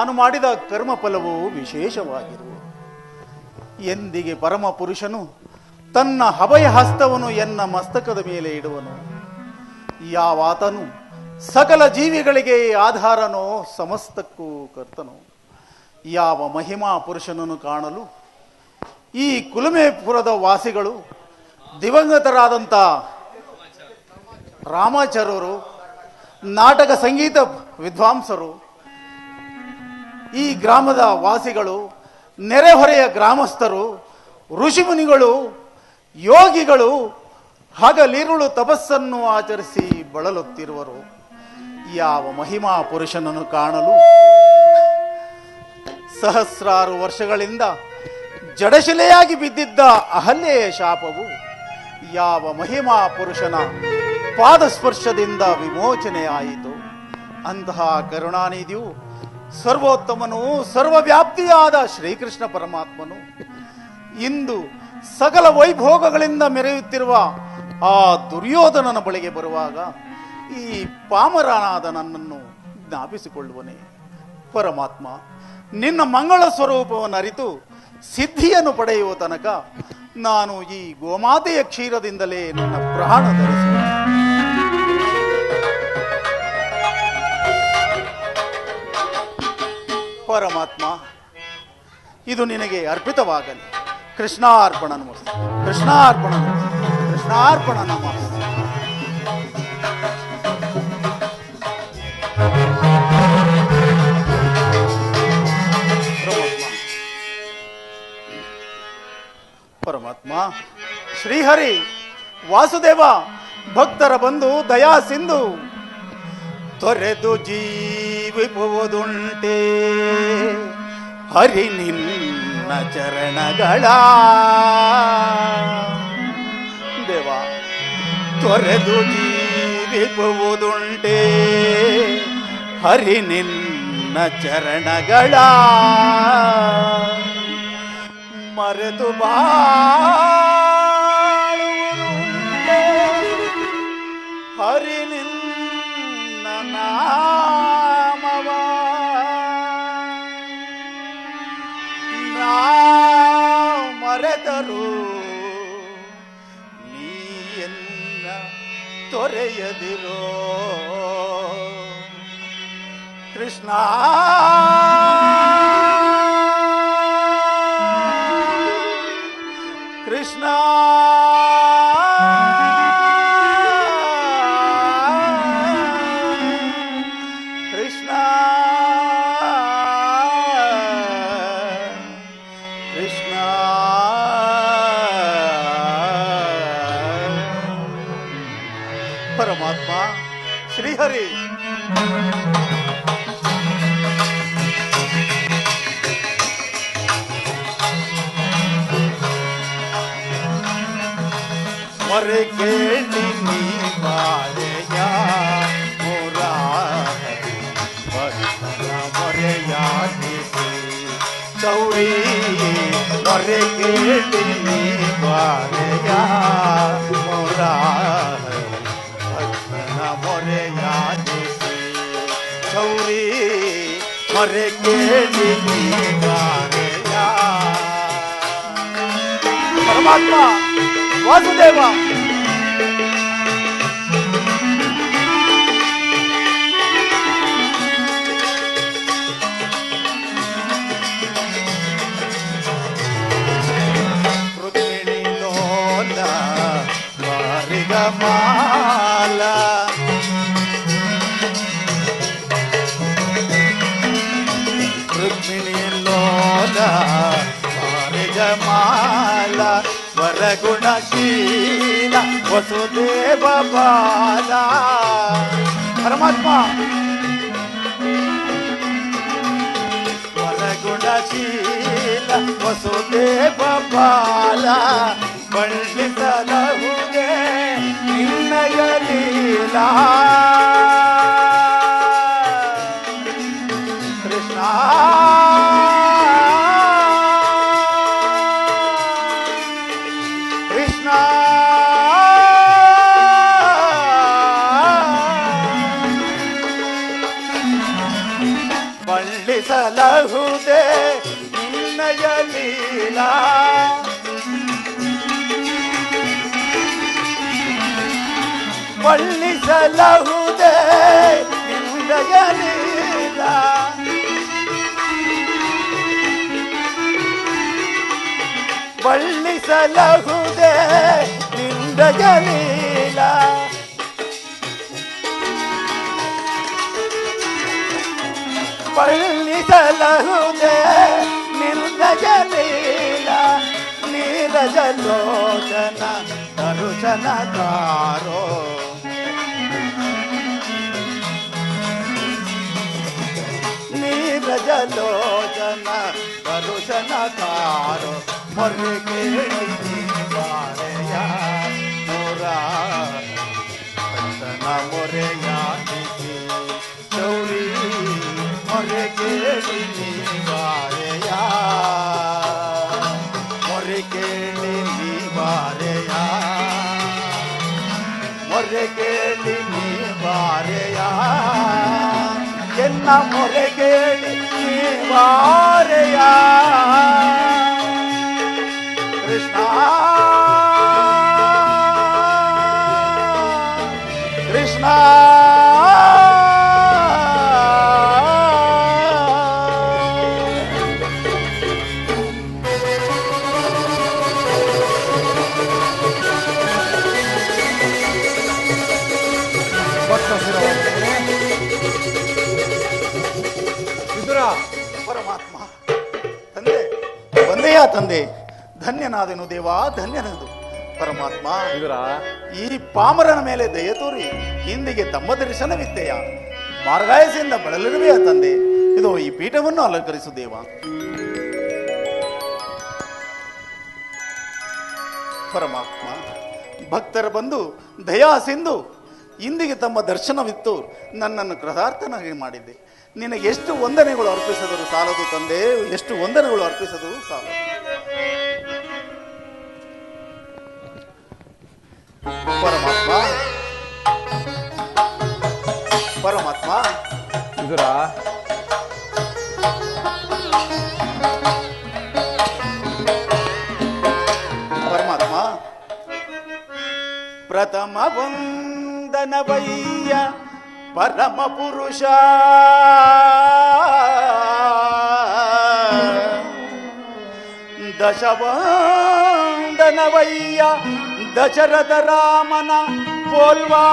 ನಾನು ಮಾಡಿದ ಕರ್ಮ ಫಲವು ವಿಶೇಷವಾಗಿರುವುದು. ಎಂದಿಗೆ ಪರಮ ಪುರುಷನು ತನ್ನ ಹಬಯ ಹಸ್ತವನ್ನು ಎನ್ನ ಮಸ್ತಕದ ಮೇಲೆ ಇಡುವನು, ಯಾವಾತನು ಸಕಲ ಜೀವಿಗಳಿಗೆ ಆಧಾರನೋ ಸಮಸ್ತಕ್ಕೂ ಕರ್ತನು. ಯಾವ ಮಹಿಮಾ ಪುರುಷನನ್ನು ಕಾಣಲು ಈ ಕುಲುಮೆಪುರದ ವಾಸಿಗಳು ದಿವಂಗತರಾದಂಥ ರಾಮಾಚಾರ್ಯರು, ನಾಟಕ ಸಂಗೀತ ವಿದ್ವಾಂಸರು ಈ ಗ್ರಾಮದ ವಾಸಿಗಳು ನೆರೆಹೊರೆಯ ಗ್ರಾಮಸ್ಥರು, ಋಷಿಮುನಿಗಳು, ಯೋಗಿಗಳು ಹಗಲಿರುಳು ತಪಸ್ಸನ್ನು ಆಚರಿಸಿ ಬಳಲುತ್ತಿರುವರು. ಯಾವ ಮಹಿಮಾ ಪುರುಷನನ್ನು ಕಾಣಲು? ಸಹಸ್ರಾರು ವರ್ಷಗಳಿಂದ ಜಡಶಿಲೆಯಾಗಿ ಬಿದ್ದಿದ್ದ ಅಹಲ್ಯೆಯ ಶಾಪವು ಯಾವ ಮಹಿಮಾ ಪುರುಷನ ಪಾದಸ್ಪರ್ಶದಿಂದ ವಿಮೋಚನೆಯಾಯಿತು. ಅಂತಹ ಕರುಣಾನಿಧಿಯು ಸರ್ವೋತ್ತಮನು, ಸರ್ವವ್ಯಾಪ್ತಿಯಾದ ಶ್ರೀಕೃಷ್ಣ ಪರಮಾತ್ಮನು. ಇಂದು ಸಕಲ ವೈಭೋಗಗಳಿಂದ ಮೆರೆಯುತ್ತಿರುವ ಆ ದುರ್ಯೋಧನನ ಬಳಿಗೆ ಬರುವಾಗ ಈ ಪಾಮರನಾದ ನನ್ನನ್ನು ಜ್ಞಾಪಿಸಿಕೊಳ್ಳುವನೇ. ಪರಮಾತ್ಮ, ನಿನ್ನ ಮಂಗಳ ಸ್ವರೂಪವನ್ನು ಅರಿತು ಸಿದ್ಧಿಯನ್ನು ಪಡೆಯುವ ತನಕ ನಾನು ಈ ಗೋಮಾತೆಯ ಕ್ಷೀರದಿಂದಲೇ ನನ್ನ ಪ್ರಾಣ ಧರಿಸುವೆ. ಪರಮಾತ್ಮ, ಇದು ನಿನಗೆ ಅರ್ಪಿತವಾಗಲಿ. ಕೃಷ್ಣಾರ್ಪಣ ನಮಸ್ತೆ ಕೃಷ್ಣಾರ್ಪಣ ಕೃಷ್ಣಾರ್ಪಣ ನಮಸ್ತೆ ಪರಮಾತ್ಮ, ಶ್ರೀಹರಿ, ವಾಸುದೇವ, ಭಕ್ತರ ಬಂಧು, ದಯಾ ಸಿಂಧು ತೊರೆದು ಜೀವಿಪುವುದುಂಟೆ ಹರಿ ನಿನ್ನ ಚರಣಗಳ ದೇವ ತೊರೆದು ಜೀವಿಪುವುದುಂಟೆ ಹರಿ ನಿನ್ನ ಚರಣಗಳ ಮರೆತು ಬಾಳುವುದುಂಟೆ ಶ್ರೀಹರಿ ಮರೆ ಕೇಳಿ ನೀ ಬಾಳೆಯ ಮುರಾರಿ ಭಕ್ತರ ಮರೆಯಾಗಿಸಿ ಚೌರಿ ಮರೆ ಕೇಳಿ ನೀ ಬಾಳೆಯ ಮುರಾರಿ ಭಕ್ತರ ಮೊರೆಯಾಗಿಸಿ ಚೌರಿ ಮರೆ ಕೇಳಿ ನೀ ಬಾಳೆಯ ಪರಮಾತ್ಮ ವಾಸುದೇವ ರುಕ್ಮಿಣಿ ವರಗುಣಶೀಲ ವಸುದೇವ ಬಾಲ ಪರಮಾತ್ಮ ವರಗುಣಶೀಲ ವಸುದೇವ ಬಾಲ ಬಳ್ಳಿಸಲಹುಗೆ ನಿನ್ನಯ ಬಳ್ಳಿಸಲಹುದೇ ನಿನ್ನಯ ಲೀಲಾ ಬಳ್ಳಿಸಲಹುದೇ ನಿನ್ನಯ ಲೀಲಾ ಬಳ್ಳಿಸಲಹುದೇ ನಿಂದಯ ಲೀಲಾ ಪಳ್ಳಿಸಲಹುದೇ ನಿರ್ನಜ ಲೀಲ ನೀರಜ ಲೋಚನ ತರುಚನಕಾರೋ ನೀರಜ ಲೋಚನ ತರುಚನಕಾರೋ ಮೊರೆ ಕೇಳಿ ಮೊರೆ ಕೇಳಿ ಕೃಷ್ಣ ಕೃಷ್ಣ ತಂದೆ ಧನ್ಯನಾದೆನು ದೇವಾ ಧನ್ಯನದು. ಪರಮಾತ್ಮ ಈ ಪಾಮರನ ಮೇಲೆ ದಯ ತೋರಿ ಇಂದಿಗೆ ತಮ್ಮ ದರ್ಶನವಿತ್ತೆಯ? ಮಾರ್ಗಾಯಸೆಯಿಂದ ಬಳಲಿರುವೆಯ ತಂದೆ? ಇದು ಈ ಪೀಠವನ್ನು ಅಲಂಕರಿಸು ದೇವ. ಪರಮಾತ್ಮ ಭಕ್ತರ ಬಂದು ದಯಾ ಸಿಂಧು ಇಂದಿಗೆ ತಮ್ಮ ದರ್ಶನವಿತ್ತು ನನ್ನನ್ನು ಕೃತಾರ್ಥನಾಗಿ ಮಾಡಿದ್ದೆ. ನಿನಗೆ ಎಷ್ಟು ವಂದನೆಗಳು ಅರ್ಪಿಸಿದರು ಸಾಲದು ತಂದೆ ಎಷ್ಟು ವಂದನೆಗಳು ಅರ್ಪಿಸಿದರು ಸಾಲದು. ಪರಮಾತ್ಮ. ಪರಮಾತ್ಮ. ಇದರ ಪರಮಾತ್ಮ. ಪ್ರಥಮ ವಂದನವಯ್ಯ ಪರಮ ಪುರುಷ. ದಶವಂದನವಯ್ಯ దశరథ రామన పోల్వా.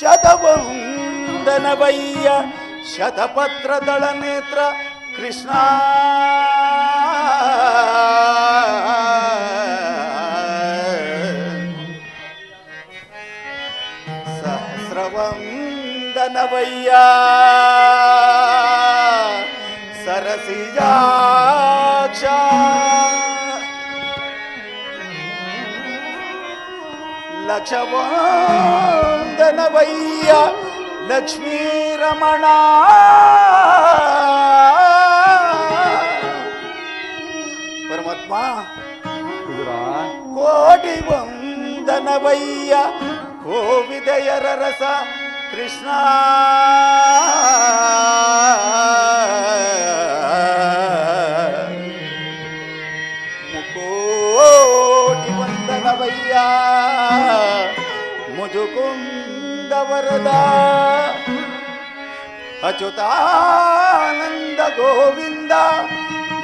శతవందనవయ్య శతపత్రదళ నేత్ర కృష్ణ. సహస్రవందనవయ్యా. ಲಕ್ಷವಂದನವಯ್ಯ ಲಕ್ಷ್ಮೀ ರಮಣ ಪರಮಾತ್ಮ ವಿದುರ ಕೋಟಿ ವಂದನವಯ್ಯ ಕೋವಿದಯರ ರಸ ಕೃಷ್ಣ ಮುಕೋಟಿ ವಂದನವಯ್ಯ ಮುಜುಕುಂದ ವರದ ಅಚ್ಯುತಾನಂದ ಗೋವಿಂದ.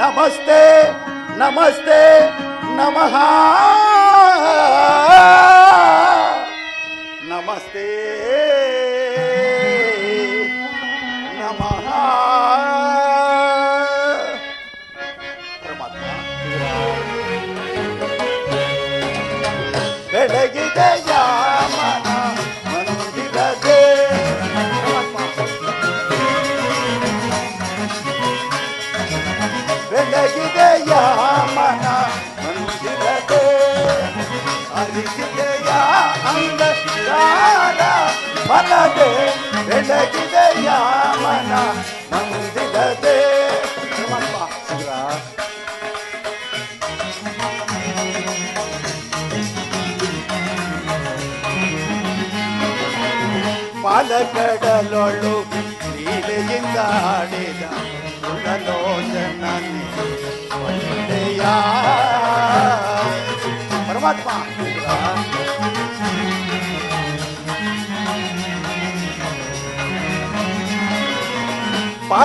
ನಮಸ್ತೆ ನಮಸ್ತೆ ನಮಃ. ನಮಸ್ತೆ. ಪಾಲಕಡಲೊಳು ಲೀಲೆಯಿಂದ ಆಡಿದ ಒಳ್ಳೆಯ ಪರಮಾತ್ಮ.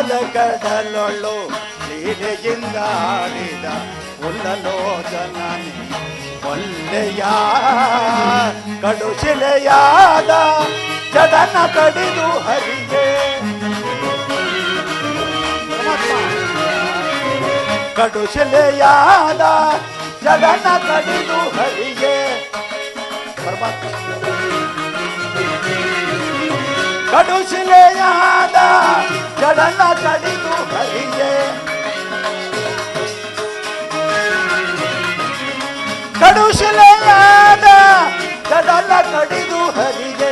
ಪಾಲಕಡಲೊಳು ಲೀಲೆಯಿಂದ ಆಡಿದ ಒಂದೆಯಾ ಒಳ್ಳೆಯ ಕಡುಶಿಲೆಯಾದ ಜಡನ ಕಡಿದು ಹರಿಗೆ ಕಡುಶಿಲೆಯಾದ ಜಡನ ಕಡಿದು ಹರಿಗೆ ಕಡುಶಿಲೆಯಾದ ಜಡನ ಕಡಿದು ಹರಿಗೆ ಕಡುಶಿಲೆಯಾದ ಕಡಲ ಕಡಿದು ಹರಿಗೆ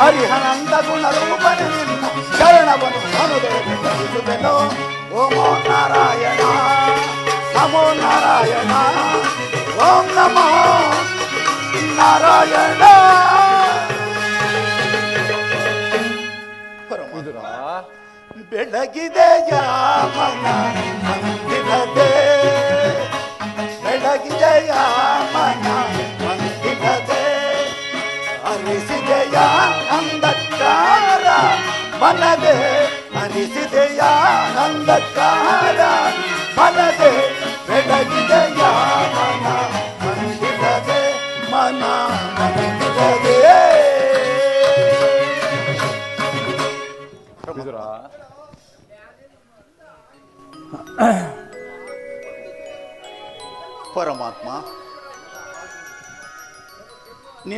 ಹರಿಹನಂದ ಗುಣರೂಪನೆ ನಿನ್ನ ಶರಣವನ್ನು ಅನುದರಿಸುವೆನು ಓಮೋ ನಾರಾಯಣ, ನಮೋ ನಾರಾಯಣ, ಓಂ ನಮೋ ನಾರಾಯಣ. ಬೆಳಗಿದೆಯ ಮನ ಬೆಳಗಿದೆಯ ಮನ ಅರಿಸಿದೆಯ ಅಂದಕ್ಕಾರ ಮನದೆ ಅನಿಸಿದೆಯ ಅಂಧಕಾರ?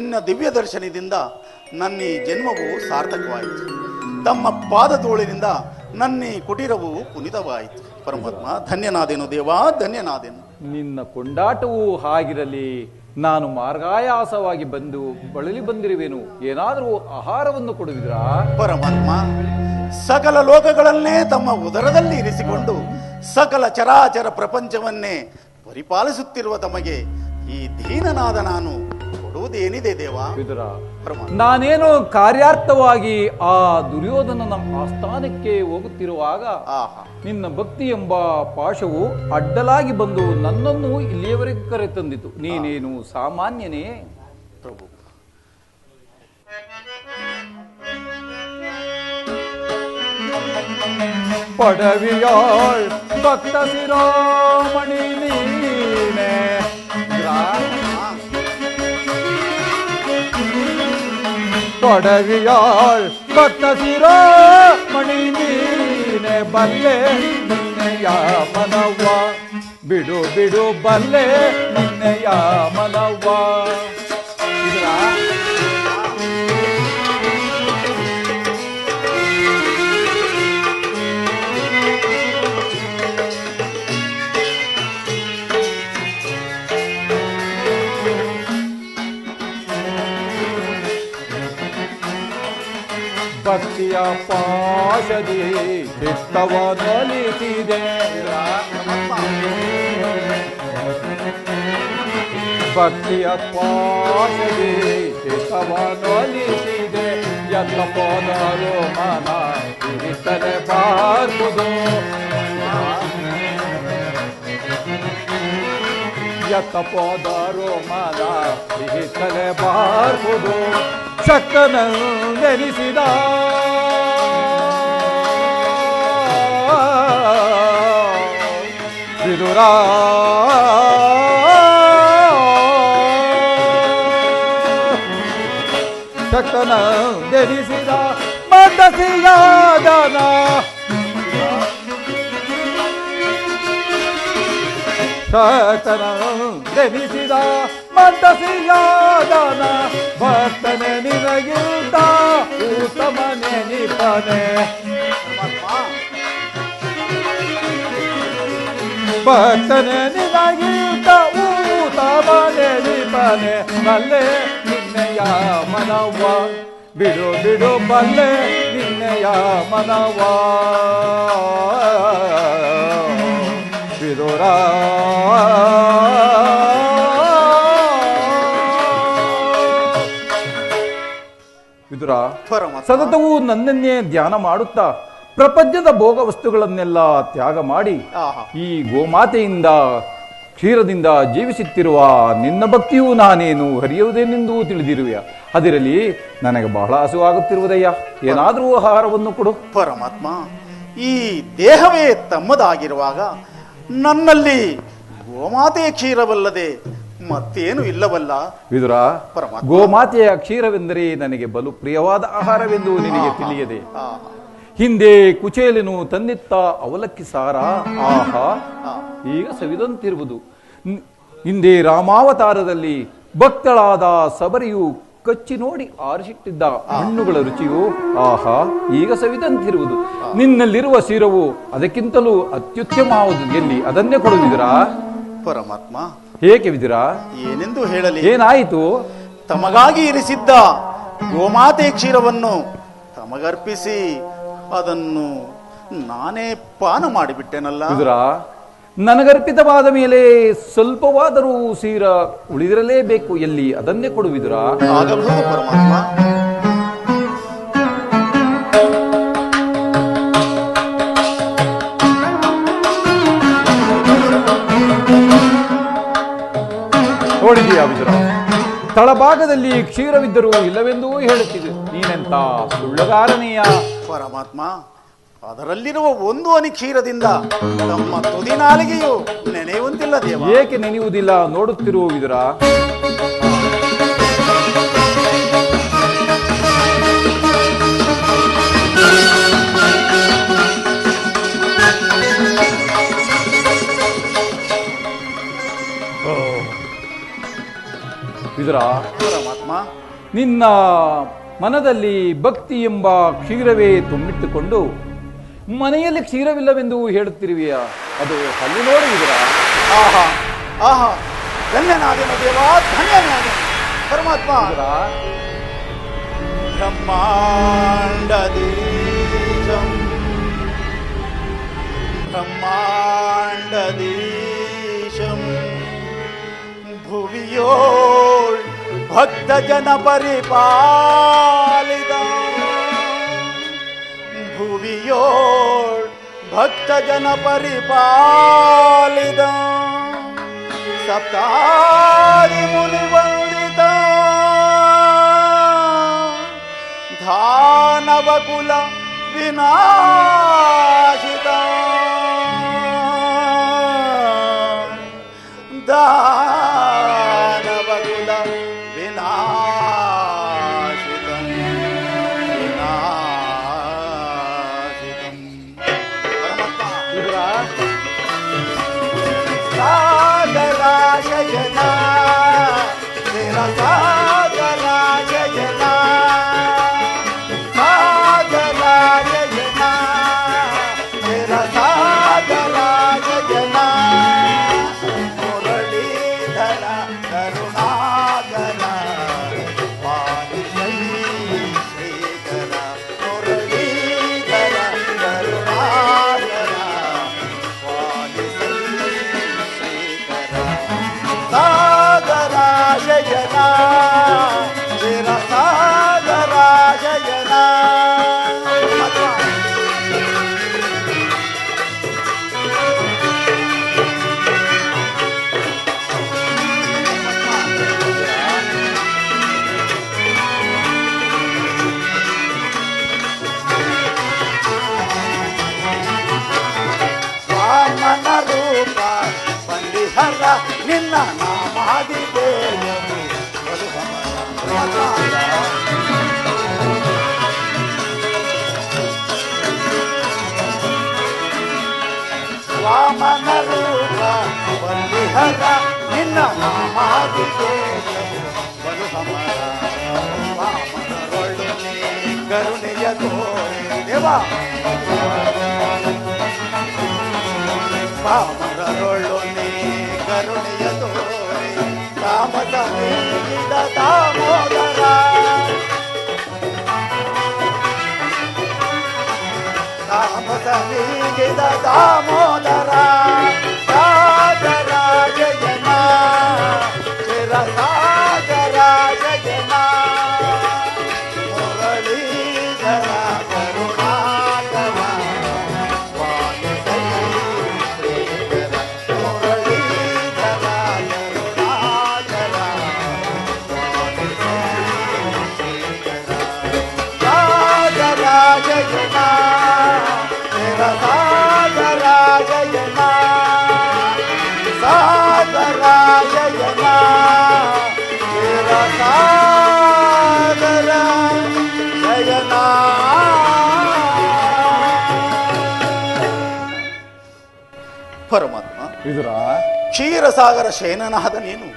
ನಿನ್ನ ದಿವ್ಯ ದರ್ಶನದಿಂದ ನನ್ನ ಈ ಜನ್ಮವು ಸಾರ್ಥಕವಾಯಿತು. ತಮ್ಮ ಪಾದಧೂಳಿನಿಂದ ನನ್ನ ಈ ಕುಟೀರವು ಪುನಿತವಾಯಿತು. ಪರಮಾತ್ಮ ಧನ್ಯನಾದೇನು ದೇವಾ ಧನ್ಯನಾದೇನು. ನಿನ್ನ ಕೊಂಡಾಟವು ಹಾಗಿರಲಿ. ನಾನು ಮಾರ್ಗಾಯಾಸವಾಗಿ ಬಂದು ಬಳಲಿ ಬಂದಿರುವೆನು. ಏನಾದರೂ ಆಹಾರವನ್ನು ಕೊಡುವಿದ್ರಾ ಪರಮಾತ್ಮ ಸಕಲ ಲೋಕಗಳನ್ನೇ ತಮ್ಮ ಉದರದಲ್ಲಿ ಇರಿಸಿಕೊಂಡು ಸಕಲ ಚರಾಚರ ಪ್ರಪಂಚವನ್ನೇ ಪರಿಪಾಲಿಸುತ್ತಿರುವ ತಮಗೆ ಈ ದೀನನಾದ ನಾನು ಕೊಡುವುದೇನಿದೆ ದೇವಾ? ವಿದುರ ನಾನೇನು ಕಾರ್ಯಾರ್ಥವಾಗಿ ಆ ದುರ್ಯೋಧನನ ಆಸ್ಥಾನಕ್ಕೆ ಹೋಗುತ್ತಿರುವಾಗ ನಿನ್ನ ಭಕ್ತಿ ಎಂಬ ಪಾಶವು ಅಡ್ಡಲಾಗಿ ಬಂದು ನನ್ನನ್ನು ಇಲ್ಲಿಯವರೆ ಕರೆ ತಂದಿತು ನೀನೇನು ಸಾಮಾನ್ಯನೇ? ಪ್ರಭು. ಪಡವಿಯಾಳ್ ಭಕ್ತ ಶಿರೋಮಣಿ ಪಡವಿಯಾಳ್ ಭಕ್ತ ಶಿರೋಮಣಿ ನೀನೆ ಬಲ್ಲೆ ನಿನ್ನೆಯ ಮನವ್ವ ಬಿಡು ಬಿಡು ಬಲ್ಲೆ ನಿನ್ನೆಯ ಮನವ್ವ ಪಾಶದಿ ಚಿತ್ತವನೊಲಿಸಿದೆ ಭಕ್ತಿಯ ಪಾಶದಿ ಚಿತ್ತವನೊಲಿಸಿದೆ ಎಲ್ಲ ಪೋದರು ಮನ ಇರಿಸಲೆ ಬಾರ್ಬುದು ಎತ್ತ ಪೋದರು ಮನ ಬಾರ್ಬುದು ಸಕ್ಕನ ನೆನೆಸಿದ दुरा सतना देवी सीधा मदसिया दाना सतना देवी सीधा मदसिया दाना भक्तने निनगिता उत्तमने निपने। ಭಕ್ತನೆ ನಿನಗಿಂತ ಉತ್ತಮ ನೆನಿಪನೆ ಬಲ್ಲೆ ನಿನ್ನೆಯ ಮನವ ಬಿಡು ಬಿಡು ಬಲ್ಲೆ ನಿನ್ನೆಯ ಮನವ ಬಿದುರ ವಿದುರ ಸತತವೂ ನನ್ನನ್ನೇ ಧ್ಯಾನ ಮಾಡುತ್ತಾ ಪ್ರಪಂಚದ ಭೋಗ ವಸ್ತುಗಳನ್ನೆಲ್ಲ ತ್ಯಾಗ ಮಾಡಿ ಈ ಗೋಮಾತೆಯಿಂದ ಕ್ಷೀರದಿಂದ ಜೀವಿಸುತ್ತಿರುವ ನಿನ್ನ ಭಕ್ತಿಯೂ ನಾನೇನು ಹರಿಯುವುದೇನೆಂದು ತಿಳಿದಿರುವೆಯ? ಅದಿರಲಿ ನನಗೆ ಬಹಳ ಹಸುವಾಗುತ್ತಿರುವುದಯ್ಯ. ಏನಾದರೂ ಆಹಾರವನ್ನು ಕೊಡು. ಪರಮಾತ್ಮ ಈ ದೇಹವೇ ತಮ್ಮದಾಗಿರುವಾಗ ನನ್ನಲ್ಲಿ ಗೋಮಾತೆಯ ಕ್ಷೀರವಲ್ಲದೆ ಮತ್ತೇನು ಇಲ್ಲವಲ್ಲ? ವಿದುರ. ಗೋಮಾತೆಯ ಕ್ಷೀರವೆಂದರೆ ನನಗೆ ಬಲು ಪ್ರಿಯವಾದ ಆಹಾರವೆಂದು ನಿನಗೆ ತಿಳಿಯದೆ. ಆಹಾ, ಹಿಂದೆ ಕುಚೇಲೆನು ತಂದಿತ್ತ ಅವಲಕ್ಕಿ ಸಾರ. ಆಹಾ. ಈಗ ಸವಿದಂತಿರುವುದು. ಹಿಂದೆ ರಾಮಾವತಾರದಲ್ಲಿ ಭಕ್ತಳಾದ ಸಬರಿಯು ಕಚ್ಚಿ ನೋಡಿ ಆರಿಸಿಟ್ಟಿದ್ದ ಹಣ್ಣುಗಳ ರುಚಿಯು ಆಹಾ ಈಗ ಸವಿದಂತಿರುವುದು. ನಿನ್ನಲ್ಲಿರುವ ಶಿರವು ಅದಕ್ಕಿಂತಲೂ ಅತ್ಯುತ್ತಮವಾದು ಎಲ್ಲಿ? ಅದನ್ನೇ ಕೊಡುವಿದಿರಾ ಪರಮಾತ್ಮ ಹೇಗೆ ವಿದಿರಾ? ಏನೆಂದು ಹೇಳಲಿ? ಏನಾಯಿತು? ತಮಗಾಗಿ ಇರಿಸಿದ್ದ ಗೋಮಾತೆ ಕ್ಷೀರವನ್ನು ತಮಗರ್ಪಿಸಿ ಅದನ್ನು ನಾನೇ ಪಾನ ಮಾಡಿಬಿಟ್ಟೆನಲ್ಲ? ನನಗರ್ಪಿತವಾದ ಮೇಲೆ ಸ್ವಲ್ಪವಾದರೂ ಸೀರ ಉಳಿದಿರಲೇಬೇಕು ಎಲ್ಲಿ? ಅದನ್ನೇ ಕೊಡುವಿದುರಾ ಆಗಬಹುದು ಪರಮಾತ್ಮ. ನೋಡಿದೀಯಾ ವಿದುರ ತಳಭಾಗದಲ್ಲಿ ಕ್ಷೀರವಿದ್ದರೂ ಇಲ್ಲವೆಂದೂ ಹೇಳುತ್ತಿದೆ. ನೀನೆಂತ ಸುಳ್ಳುಗಾರನೆಯ? ಪರಮಾತ್ಮ ಅದರಲ್ಲಿರುವ ಒಂದು ಅನಿಕ್ಷೀರದಿಂದ ತಮ್ಮ ತುದಿ ನಾಲಿಗೆಯು ನೆನೆಯುವಂತಿಲ್ಲ ದೇವ. ಏಕೆ ನೆನೆಯುವುದಿಲ್ಲ? ನೋಡುತ್ತಿರುವ ವಿದುರ. ವಿದುರ ಪರಮಾತ್ಮ ನಿನ್ನ ಮನದಲ್ಲಿ ಭಕ್ತಿ ಎಂಬ ಕ್ಷೀರವೇ ತುಂಬಿಟ್ಟುಕೊಂಡು ಮನೆಯಲ್ಲಿ ಕ್ಷೀರವಿಲ್ಲವೆಂದು ಹೇಳುತ್ತಿರುವೆಯ? ಅದು ಅಲ್ಲಿ ನೋಡುವುದರ ಆಹಾ. ಆಹಾ. ಧನ್ಯನಾದೆನು ದೇವ ಧನ್ಯನಾದೆ ಪರಮಾತ್ಮ. ಬ್ರಹ್ಮಾಂಡದಿ ಬ್ರಹ್ಮಾಂಡದೀಶಂ. ಭುವಿಯೋಳ್ भक्तजनपरिपालिता। भुवि भक्तजन परिपालिदं सप्ता मुनि वन्दता ನಿನ್ನ ನಾಮಾದಿಗೆ ಬಲು ಸಮರ ವಾಮನರೊಳು ನೀ ಕರುಣೆಯ ತೋರಿ ದೇವ ಪಾಮರರೊಳು ಪರಮಾತ್ಮ ಕ್ಷೀರಸಾಗರ ಶಯನನಾದ ನೀನು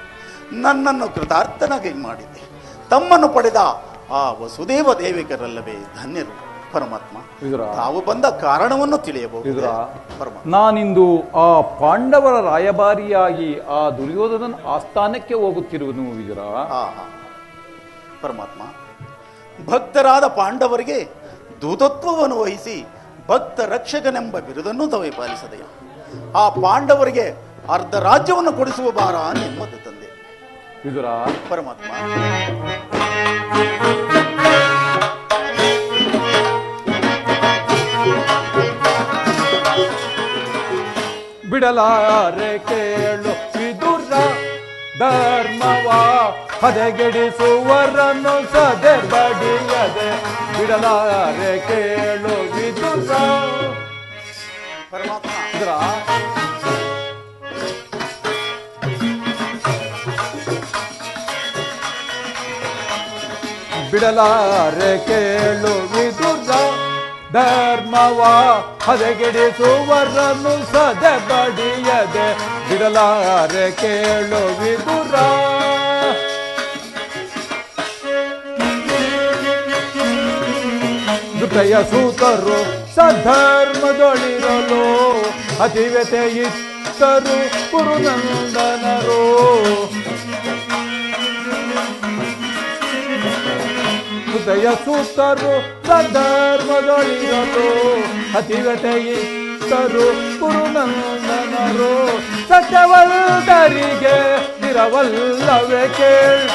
ನನ್ನನ್ನು ಕೃತಾರ್ಥನಾಗಿ ಮಾಡಿದೆ. ತಮ್ಮನ್ನು ಪಡೆದ ಆ ವಸುದೇವ ದೇವಿಕರಲ್ಲವೇ ಧನ್ಯರು. ಪರಮಾತ್ಮ ತಾವು ಬಂದ ಕಾರಣವನ್ನು ತಿಳಿಯಬಹುದು. ನಾನಿಂದು ಆ ಪಾಂಡವರ ರಾಯಭಾರಿಯಾಗಿ ಆ ದುರ್ಯೋಧನನ ಆಸ್ಥಾನಕ್ಕೆ ಹೋಗುತ್ತಿರುವನು ವಿದುರ. ಪರಮಾತ್ಮ ಭಕ್ತರಾದ ಪಾಂಡವರಿಗೆ ದೂತತ್ವವನ್ನು ವಹಿಸಿ ಭಕ್ತ ರಕ್ಷಕನೆಂಬ ಬಿರುದನ್ನು ತವೇ ಪಾಲಿಸದೆಯ ಆ ಪಾಂಡವರಿಗೆ ಅರ್ಧ ರಾಜ್ಯವನ್ನು ಕೊಡಿಸುವ ಭಾರ ನಿಮ್ಮದು ತಂದೆ. ವಿದುರ. ಪರಮಾತ್ಮ. ಬಿಡಲಾರೆ ಕೇಳು ವಿದುರ. ಧರ್ಮವ ಹದಗೆಡಿಸುವರನ್ನು ಸದೆ ಬಡಿಯದೆ ಬಿಡಲಾರೆ ಕೇಳು ವಿದುರ. ವಿದುರ ಬಿಡಲಾರೆ ಕೇಳು ವಿದುರ್ಗ ಧರ್ಮವ ಹದೆಗಿಡಿಸುವರನ್ನು ಸದೆ ಬಡಿಯದೆ. ಬಿಡಲಾರೆ ಕೇಳು ವಿದುರ ದುಟಯ ಸೂತರು ಸಧರ್ಮದೊಳಿರಲು ಅತಿವ್ಯತೆ ಇತ್ತರು ಪುರುನಂದನರು ಹೃದಯ ಸೂತರು ಸಧರ್ಮದೊಳಿರಲು ಅತಿವ್ಯತೆ ಇತ್ತರು ಪುರುನಂದನರು ಸತ್ಯವಲ್ದರಿಗೆ ಇರವಲ್ಲವೇ ಕೇಳಿ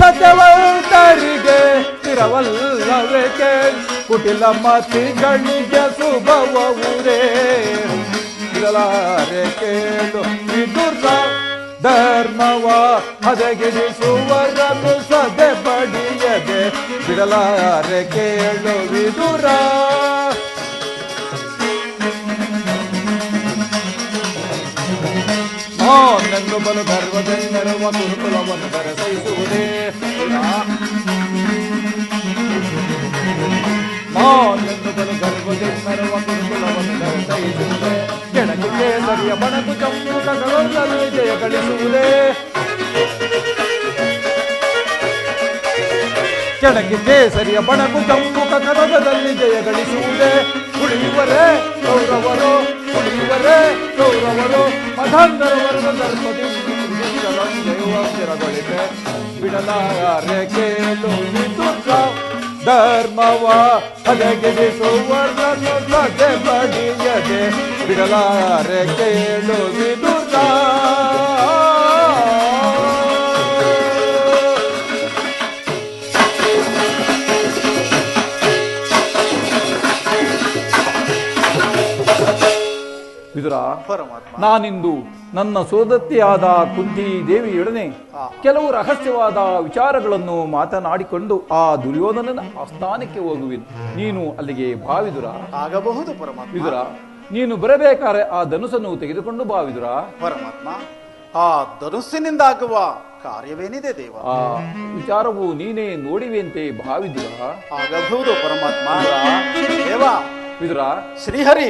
ಸತ್ಯವಲ್ತರಿಗೆ ಸ್ಥಿರವಲ್ಲವೇ ಕೇಳಿ ಕುಟಿಲ ಮತಿಗಳಿಗೆ ಶುಭವೂರೇ ಇರಲಾರೆ ಕೇಳು ವಿದುರ ಧರ್ಮವ ಹದಗಿಡಿಸುವರನ್ನು ಸದೆ ಬಡಿಯದೆ ಬಿಡಲಾರೆ ಕೇಳು ವಿದುರ ನಾನೆಂದು ಬಲು ಗರ್ವದೆಂದರುವ ಕುರುಕುಲವನ್ನು ಬೆರೆಸೈಸುವುದೇ ಕೆಳಗೆ ಕೇಸರಿಯ ಬಣಕು ಚಂಪುಕಗಳಲ್ಲಿ ಜಯ ಗಳಿಸುವುದೇ ಕೆಳಗೆ ಕೇಸರಿಯ ಬಣಕು ಚಂಪುಕ ಕಡಗದಲ್ಲಿ ಜಯ ಗಳಿಸುವುದೇ ಉಳಿಯುವರೇ ಗೌರವರು ಉಳಿಯುವರೇ ಗೌರವರು ಮಧಾಂಧರ ವರ್ಗ ಧರ್ಮದಿ ಸ್ಥಿರಗೊಳಿತೆ ಬಿಡಲಾರೆ ಕೇಳು ವಿದುರ ಧರ್ಮವ ಹದಗಿಡಿಸುವರನ್ನು ಸದೆ ಬಡಿಯದೆ ಬಿಡಲಾರೆ ಕೇಳು ವಿದುರ ನಾನಿಂದು ನನ್ನ ಸೋದತ್ತಿಯಾದ ಕುಂತಿ ದೇವಿಯೊಡನೆ. ಕೆಲವು ರಹಸ್ಯವಾದ ವಿಚಾರಗಳನ್ನು ಮಾತನಾಡಿಕೊಂಡು ಆ ದುರ್ಯೋಧನನ ಆಸ್ಥಾನಕ್ಕೆ ಹೋಗುವೆನು. ನೀನು ಅಲ್ಲಿಗೆ ಭಾವಿದುರ ಆಗಬಹುದು ಪರಮಾತ್ಮ. ವಿದುರ ನೀನು ಬರಬೇಕಾದ್ರೆ ಆ ಧನುಸನ್ನು ತೆಗೆದುಕೊಂಡು ಭಾವಿದುರ ಪರಮಾತ್ಮ ಆ ಧನುಸ್ಸಿನಿಂದ ಆಗುವ ಕಾರ್ಯವೇನಿದೆ ದೇವ? ಆ ವಿಚಾರವು ನೀನೇ ನೋಡಿವೆಯಂತೆ ಭಾವಿದುರ ಆಗಬಹುದು ಪರಮಾತ್ಮ. ದೇವ ವಿದುರ ಶ್ರೀಹರಿ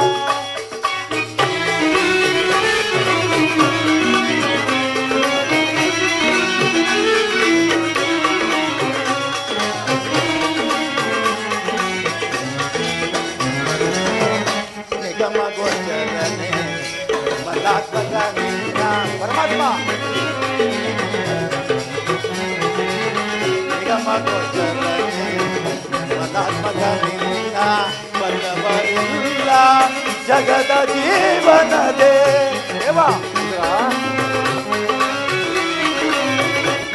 सदा जीवन दे। देवा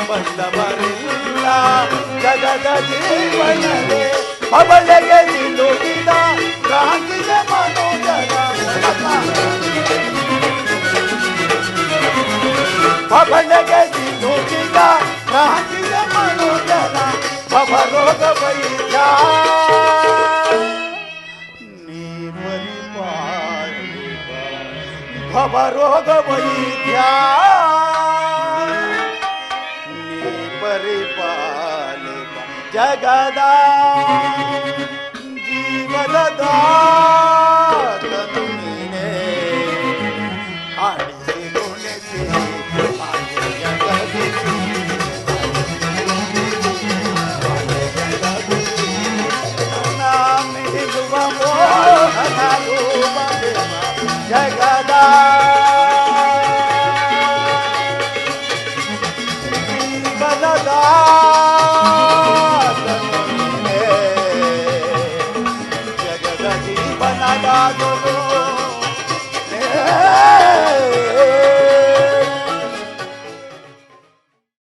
बल्लभरिल्ला जगद जीवन दे। अबलगे दिलो बिना रागिल मनो जना अबलगे दिलो बिना रागिल मनो जना भवरोग वैजा ಭವರೋಗ ವೈದ್ಯ ನೀ ಪರಿಪಾಲ ಜಗದ ಜಗದ